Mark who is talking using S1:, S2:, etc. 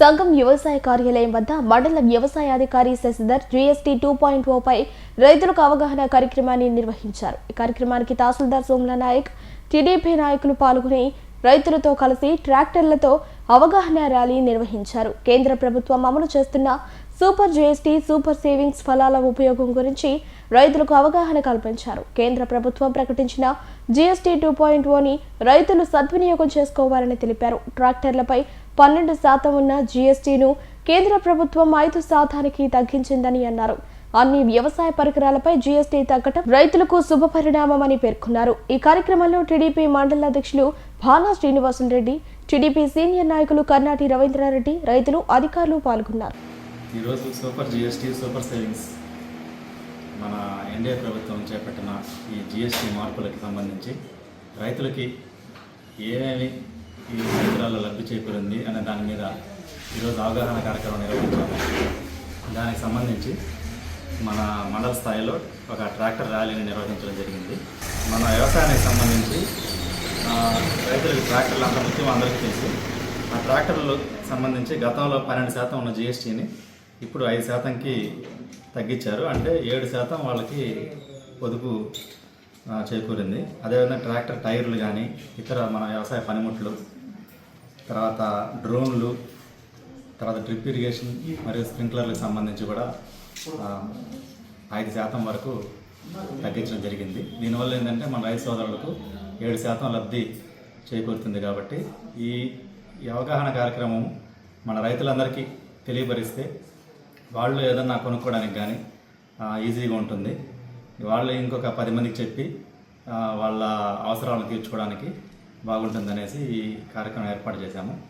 S1: సంఘం వ్యవసాయ కార్యాలయం వద్ద మండల వ్యవసాయ అధికారి శశిధర్ జీఎస్టీ టూ పాయింట్ పై రైతులకు అవగాహన కార్యక్రమాన్ని నిర్వహించారు. ఈ కార్యక్రమానికి తహసీల్దార్ సోమల నాయక్ టీడీపీ నాయకులు పాల్గొని రైతులతో కలిసి ట్రాక్టర్లతో అవగాహన ర్యాలీ నిర్వహించారు. కేంద్ర ప్రభుత్వం అమలు చేస్తున్న సూపర్ జీఎస్టీ సూపర్ సేవింగ్స్ ఫలాల ఉపయోగం గురించి రైతులకు అవగాహన కల్పించారు. కేంద్ర ప్రభుత్వం ప్రకటించిన జీఎస్టీ టూ పాయింట్ ఓని రైతులు సద్వినియోగం చేసుకోవాలని తెలిపారు. ట్రాక్టర్లపై పన్నెండు శాతం ఉన్న జీఎస్టీను కేంద్ర ప్రభుత్వం ఐదు శాతానికి తగ్గించిందని అన్నారు. అన్ని వ్యవసాయ పరికరాలపై జీఎస్టీ తగ్గటం రైతులకు శుభ పరిణామమని పేర్కొన్నారు. ఈ కార్యక్రమంలో టీడీపీ మండల అధ్యక్షులు భానా శ్రీనివాసులు రెడ్డి టీడీపీ సీనియర్ నాయకులు కర్ణాటి రవీంద్రారెడ్డి రైతులు అధికారులు పాల్గొన్నారు.
S2: ఈరోజు సూపర్ జిఎస్టీ సూపర్ సేవింగ్స్ మన ఎన్డీఏ ప్రభుత్వం చేపట్టిన ఈ జిఎస్టీ మార్పులకు సంబంధించి రైతులకి ఏమేమి ఈ పరికరాల్లో లబ్ధి చేకూరింది అనే దాని మీద ఈరోజు అవగాహన కార్యక్రమం నిర్వహించాము. దానికి సంబంధించి మన మండల స్థాయిలో ఒక ట్రాక్టర్ ర్యాలీని నిర్వహించడం జరిగింది. మన వ్యవసాయానికి సంబంధించి రైతులకు ట్రాక్టర్లు అంత ముఖ్యం అందరికీ తెలుసు. ఆ ట్రాక్టర్లు సంబంధించి గతంలో పన్నెండు శాతం ఉన్న జిఎస్టీని ఇప్పుడు ఐదు శాతంకి తగ్గించారు. అంటే ఏడు శాతం వాళ్ళకి పొదుపు చేకూరింది. అదేవిధంగా ట్రాక్టర్ టైర్లు కానీ ఇతర మన వ్యవసాయ పనిముట్లు తర్వాత డ్రోన్లు తర్వాత డ్రిప్ ఇరిగేషన్ మరియు స్ప్రింక్లర్లకు సంబంధించి కూడా ఐదు శాతం వరకు తగ్గించడం జరిగింది. దీనివల్ల ఏంటంటే మన రైతు సోదరులకు ఏడు శాతం లబ్ధి చేకూరుతుంది కాబట్టి ఈ ఈ అవగాహన కార్యక్రమం మన రైతులందరికీ తెలియపరిస్తే వాళ్ళు ఏదన్నా కొనుక్కోవడానికి కానీ ఈజీగా ఉంటుంది. వాళ్ళు ఇంకొక పది మందికి చెప్పి వాళ్ళ అవసరాలను తీర్చుకోవడానికి బాగుంటుందనేసి ఈ కార్యక్రమం ఏర్పాటు చేశాము.